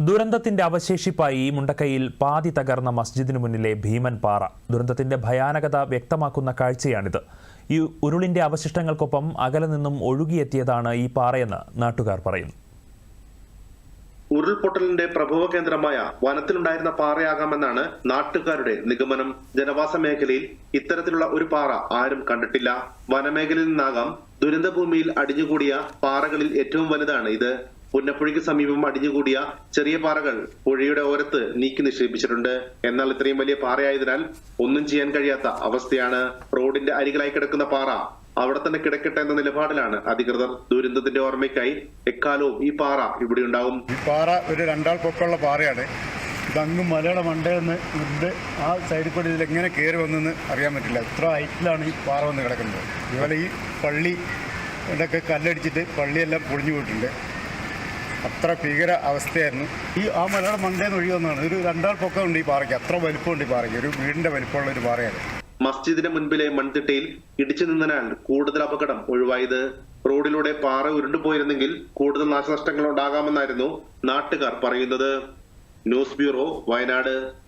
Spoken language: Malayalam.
ദുരന്തത്തിന്റെ അവശേഷിപ്പായി മുണ്ടക്കൈയിൽ പാതി തകർന്ന മസ്ജിദിനു മുന്നിലെ ഭീമൻ പാറ. ദുരന്തത്തിന്റെ ഭയാനകത വ്യക്തമാക്കുന്ന കാഴ്ചയാണിത്. ഈ ഉരുളിന്റെ അവശിഷ്ടങ്ങൾക്കൊപ്പം അകലെ നിന്നും ഒഴുകിയെത്തിയതാണ് ഈ പാറയെന്ന് നാട്ടുകാർ പറയുന്നു. ഉരുൾപൊട്ടലിന്റെ പ്രഭവ കേന്ദ്രമായ വനത്തിലുണ്ടായിരുന്ന പാറയാകാമെന്നാണ് നാട്ടുകാരുടെ നിഗമനം. ജനവാസ മേഖലയിൽ ഇത്തരത്തിലുള്ള ഒരു പാറ ആരും കണ്ടിട്ടില്ല. വനമേഖലയിൽ നിന്നാകാം ദുരന്തഭൂമിയിൽ അടിഞ്ഞുകൂടിയ പാറകളിൽ ഏറ്റവും വലുതാണ് ഇത്. പുന്നപ്പുഴയ്ക്ക് സമീപം അടിഞ്ഞുകൂടിയ ചെറിയ പാറകൾ പുഴയുടെ ഓരത്ത് നീക്കി നിക്ഷേപിച്ചിട്ടുണ്ട്. എന്നാൽ ഇത്രയും വലിയ പാറയായതിനാൽ ഒന്നും ചെയ്യാൻ കഴിയാത്ത അവസ്ഥയാണ്. റോഡിന്റെ അരികിലായി കിടക്കുന്ന പാറ അവിടെ തന്നെ കിടക്കട്ടെ എന്ന നിലപാടിലാണ് അധികൃതർ. ദുരന്തത്തിന്റെ ഓർമ്മയ്ക്കായി എക്കാലവും ഈ പാറ ഇവിടെ ഉണ്ടാവും. ഈ പാറ ഒരു രണ്ടാൾ പൊക്കമുള്ള പാറയാണ്. ഇതങ്ങ് മലയുടെ മണ്ടയെന്ന് ഇത് ആ സൈഡിൽ കൂടി ഇതിൽ എങ്ങനെ കയറി വന്നെന്ന് അറിയാൻ പറ്റില്ല. ഇത്ര ഹൈറ്റിലാണ് ഈ പാറ വന്ന് കിടക്കുന്നത്. അതുപോലെ ഈ പള്ളി ഇതൊക്കെ കല്ലടിച്ചിട്ട് പള്ളിയെല്ലാം പൊളിഞ്ഞു പോയിട്ടുണ്ട്. അത്ര ഭീകര അവസ്ഥയായിരുന്നു. ഈ ആ മലയുടെ മണ്ടേന്ന് ഒഴുകി വന്നതാണ്. ഒരു രണ്ടാൾ പൊക്കമുണ്ട് ഈ പാറയ്ക്ക്. അത്ര വലിപ്പമുണ്ട് ഈ പാറയ്ക്ക്. ഒരു വീടിന്റെ വലിപ്പമുള്ള ഒരു പാറയാണ്. മസ്ജിദിന് മുൻപിലെ മൺതിട്ടയിൽ ഇടിച്ചു നിന്നതിനാൽ കൂടുതൽ അപകടം ഒഴിവായത്. റോഡിലൂടെ പാറ ഉരുണ്ടുപോയിരുന്നെങ്കിൽ കൂടുതൽ നാശനഷ്ടങ്ങൾ ഉണ്ടാകാമെന്നായിരുന്നു നാട്ടുകാർ പറയുന്നത്. News bureau Wayanad.